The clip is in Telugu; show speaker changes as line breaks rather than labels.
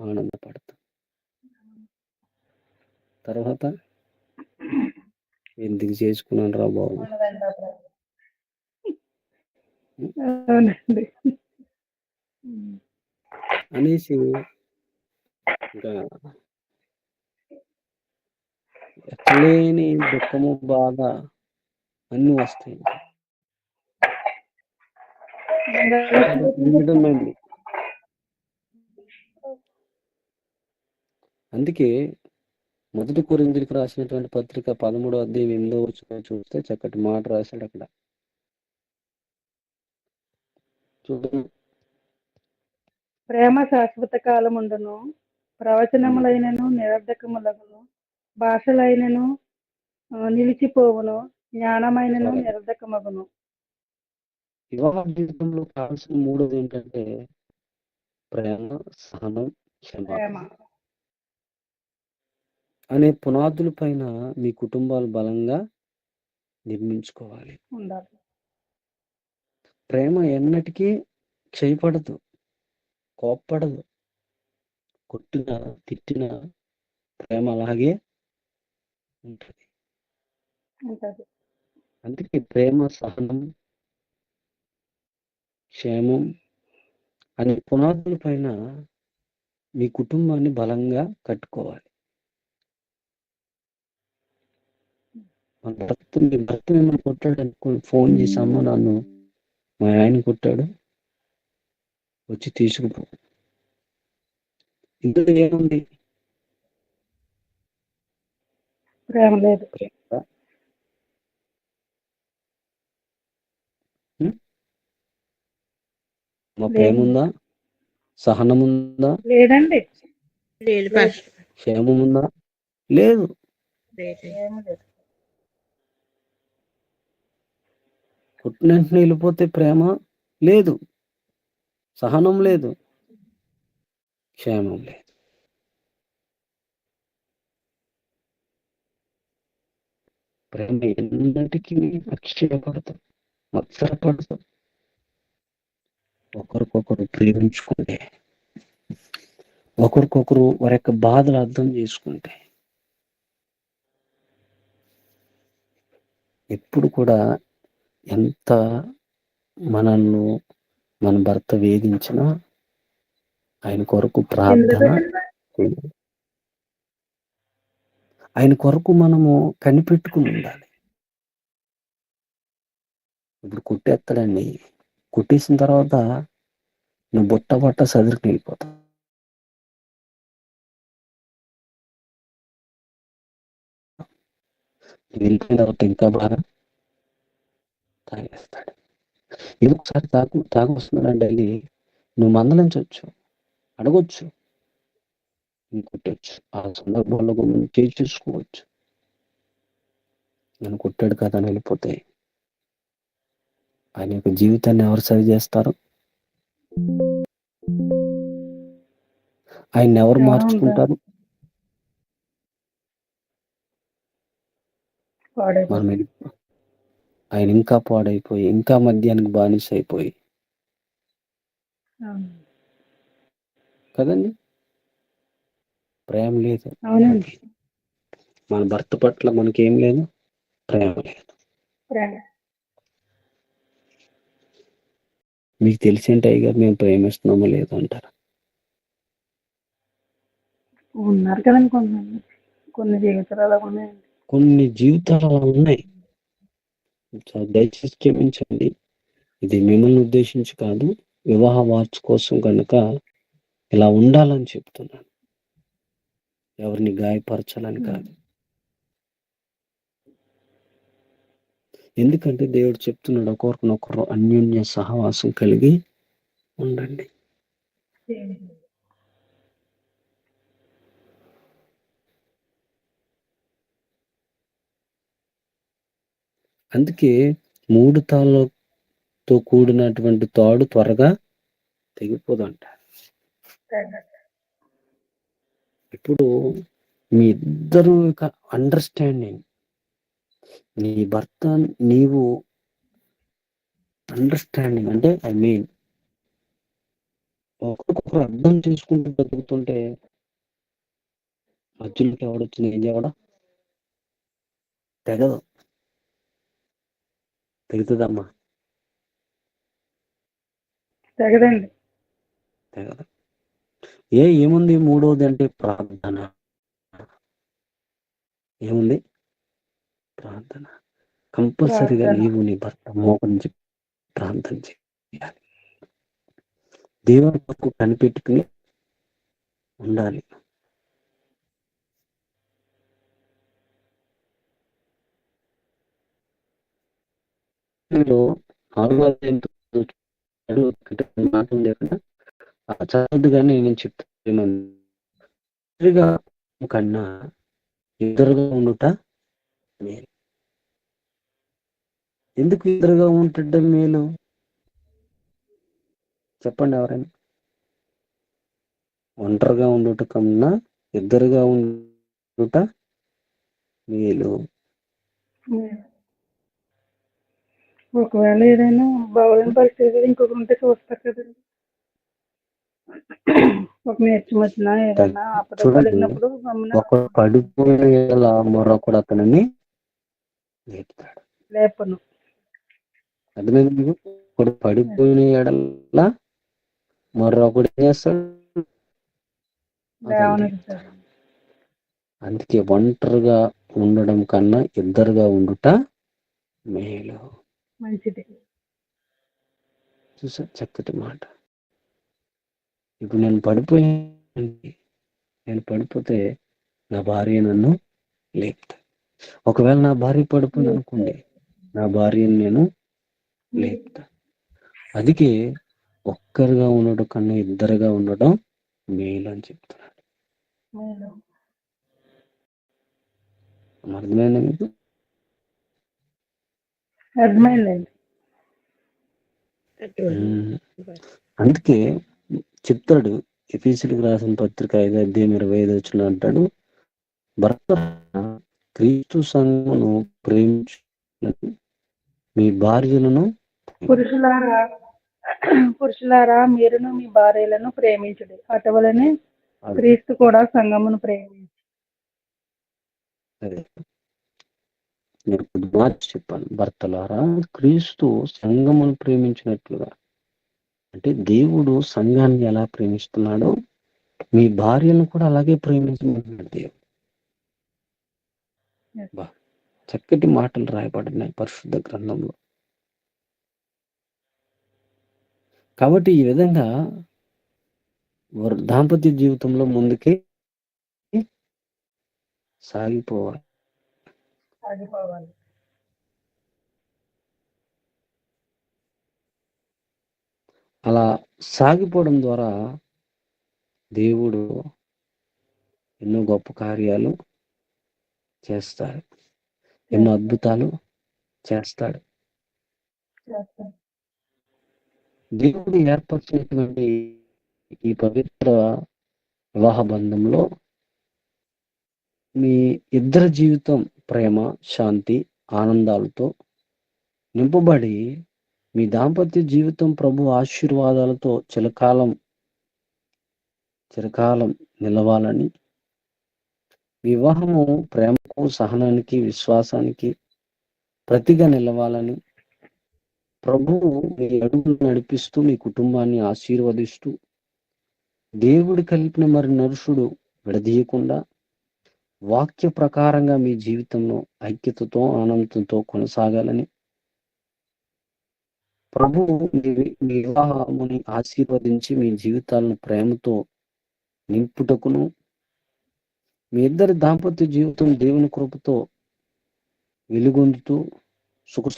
ఆనందపడతాం. తర్వాత ఎందుకు చేసుకున్నాను రా బాబు. అనేసి ఇంకా ఎక్కలేని దుఃఖము బాధ అన్నీ వస్తాయి. అందుకే మొదటి కొరిందులకు రాసినటువంటి పత్రిక పదమూడో అధ్యాయం ఎనిమిదో వచ్చిన చూస్తే చక్కటి మాట రాశాడు అక్కడ. చూడండి.
ప్రేమ శాశ్వత కాలముండును ప్రవచనములైనను నిరర్ధకములగును భాషలైనను నిలిచిపోవును జ్ఞానమైనను నిరర్ధకమగును.
వివాహ జీవితంలో కావాల్సిన మూడోది ఏంటంటే ప్రేమ సహనం క్షమ అనే పునాదుల పైన మీ కుటుంబాలు బలంగా నిర్మించుకోవాలి.
ఉండాలి.
ప్రేమ ఎన్నటికీ క్షయపడదు కోప్పడదు. కొట్టిన తిట్టిన ప్రేమ అలాగే ఉంటది. అందుకే ప్రేమ సహనం క్షేమం అనే పునాదుల పైన మీ కుటుంబాన్ని బలంగా కట్టుకోవాలి. మన భర్త మీ భర్త మిమ్మల్ని కొట్టాడు అనుకోండి ఫోన్ చేసి అమ్మ నన్ను మా ఆయన కొట్టాడు వచ్చి తీసుకుపో. ఇందులో ఏముంది?
ప్రేమ లేదు?
మా ప్రేమ ఉందా సహనం ఉందా
లేదండి
క్షేమం ఉందా లేదు
లేదు
ఏమీ లేదు
పుట్టిన వెంటనే వెళ్ళిపోతే ప్రేమ లేదు. సహనం లేదు. క్షేమం లేదు. ప్రేమ ఎన్నటికీ అక్షయపడతాం మత్సరపడతాం ఒకరికొకరు ప్రేమించుకుంటే ఒకరికొకరు వారి యొక్క బాధలు అర్థం చేసుకుంటే ఎప్పుడు కూడా ఎంత మనల్ని మన భర్త వేధించినా ఆయన కొరకు ప్రార్థన. ఆయన కొరకు మనము కనిపెట్టుకుని ఉండాలి. ఇప్పుడు కుట్టేస్తాడండి కుట్టేసిన తర్వాత నువ్వు బుట్ట బట్ట సదురుకు వెళ్ళిపోతావు. వెళ్ళిపోయిన తర్వాత ఇంకా బాగా తాగేస్తాడు. ఇది ఒకసారి తాగు తాగు వస్తున్నాడంటే వెళ్ళి నువ్వు మందలించవచ్చు అడగొచ్చు కొట్టచ్చు. ఆ సందర్భంలో మనం చేయి చూసుకోవచ్చు నన్ను కొట్టాడు కదా అని వెళ్ళిపోతే ఆయన యొక్క జీవితాన్ని ఎవరు సరి చేస్తారు? ఆయన ఎవరు. మార్చుకుంటారు? మనం ఆయన ఇంకా పాడైపోయి ఇంకా మద్యానికి బానిస అయిపోయి. కదండి? ప్రేమ లేదు. మన భర్త పట్ల మనకేం లేదు. ప్రేమ లేదు. మీకు తెలిసేంటి అయ్యగారు మేము ప్రేమిస్తున్నామో లేదో అంటారు.
ఉన్నారు కదండి కొంతమంది. కొన్ని జీవితాలు అలా ఉన్నాయండి.
కొన్ని జీవితాలు అలా ఉన్నాయి. దయచేసి క్షమించండి. ఇది మిమ్మల్ని ఉద్దేశించి కాదు వివాహ వార్చ్ కోసం కనుక ఇలా ఉండాలని చెప్తున్నాను. ఎవరిని గాయపరచాలని కాదు. ఎందుకంటే దేవుడు చెప్తున్నాడు ఒకరికొనొకరు అన్యోన్య సహవాసం కలిగి ఉండండి. అందుకే మూడు తాళ్ళతో కూడినటువంటి తాడు త్వరగా తెగిపోదంట. ఇప్పుడు మీ ఇద్దరు అండర్స్టాండింగ్ నీ భర్త నీవు అండర్స్టాండింగ్ అంటే ఐ మీన్ ఒకరికొకరు అర్థం చేసుకుంటూ బతుకుతుంటే మధ్యలోకి ఎవడొచ్చిన ఏం చేయవడా? తెగదు. తెగుతుందమ్మా.
తెగదండి.
తెగదు. ఏ ఏముంది మూడోది అంటే ప్రార్థన. ఏముంది? ప్రార్థన. కంపల్సరిగా. నీవు నీ భర్త మోకరించి ప్రార్థన చేయాలి. దేవుని కొరకు కనిపెట్టుకుని ఉండాలి. లో నాలుగో ఉంది అక్కడ ఆ చదవద్దు కానీ నేను చెప్తాను కన్నా ఇద్దరుగా ఉండుట మేలు. ఎందుకు ఇద్దరుగా ఉండటం మేలు? చెప్పండి ఎవరైనా. ఒంటరిగా ఉండుట కన్నా ఇద్దరుగా ఉండుట మేలు.
ఒకవేళ ఏదైనా బాగోలేని పరిస్థితి ఇంకొకరు ఉంటే చూస్తారు కదండి. ఒక నేర్చం వచ్చినా ఏదైనా
మరొకడు అతనిని లేపుతాడు.
లేపను.
అర్థమైంది మీకు ఒకడు పడిపోయిన ఎడల మరొకడు చేస్తాడు? అందుకే ఒంటరిగా ఉండడం కన్నా ఇద్దరుగా ఉండుట మేలు.
మంచిది.
చూసా చక్కటి మాట. ఇప్పుడు నేను పడిపోయానండి నేను పడిపోతే నా భార్య నన్ను లేపుతా. ఒకవేళ నా భార్య పడిపోయింది అనుకోండి నా భార్యను నేను లేపుతా. అందుకే ఒక్కరుగా ఉండడం కన్నా ఇద్దరుగా ఉండడం మేలు అని చెప్తున్నాడు. అర్థమైందా మీకు?
అర్థమైందండి.
అందుకే చెప్తాడు ఎఫీసులకు రాసిన పత్రిక ఐదు అధ్యాయం ఇరవై ఐదు వచ్చిన అంటాడు భర్త క్రీస్తు సంఘమును ప్రేమించు మీ భార్యలను
పురుషులారా పురుషులారా మీరును మీ భార్యలను ప్రేమించుడి అటువలనే క్రీస్తు కూడా సంగమును ప్రేమించు
అదే. నేను మార్చి చెప్పాను. భర్తలారా క్రీస్తు సంఘమును ప్రేమించినట్లుగా. అంటే దేవుడు సంఘాన్ని ఎలా ప్రేమిస్తున్నాడో మీ భార్యను కూడా అలాగే ప్రేమించమంటున్నాడు దేవుడు. బా చక్కటి మాటలు రాయబడినాయి పరిశుద్ధ గ్రంథంలో. కాబట్టి ఈ విధంగా దాంపత్య జీవితంలో ముందుకి సాగిపోవాలి.
సాగిపోవాలి
అలా సాగిపోవడం ద్వారా దేవుడు ఎన్నో గొప్ప కార్యాలు చేస్తాడు. ఎన్నో అద్భుతాలు చేస్తాడు.
చేస్తాం.
దేవుడు ఏర్పరిచినటువంటి ఈ పవిత్ర వివాహ బంధంలో మీ ఇద్దరి జీవితం ప్రేమ శాంతి ఆనందాలతో నింపబడి మీ దాంపత్య జీవితం ప్రభు ఆశీర్వాదాలతో చిరకాలం చిరకాలం నిలవాలని వివాహము ప్రేమకు సహనానికి విశ్వాసానికి ప్రతిగా నిలవాలని ప్రభువు మీ అడుగులు నడిపిస్తూ మీ కుటుంబాన్ని ఆశీర్వదిస్తూ దేవుడు కలిపిన మరి నరుషుడు విడదీయకుండా వాక్య ప్రకారంగా మీ జీవితంలో ఐక్యతతో ఆనందంతో కొనసాగాలని ప్రభువు మీ వివాహముని ఆశీర్వదించి మీ జీవితాలను ప్రేమతో నింపుటకును మీ ఇద్దరి దాంపత్య జీవితం దేవుని కృపతో వెలుగొందుతూ సుఖ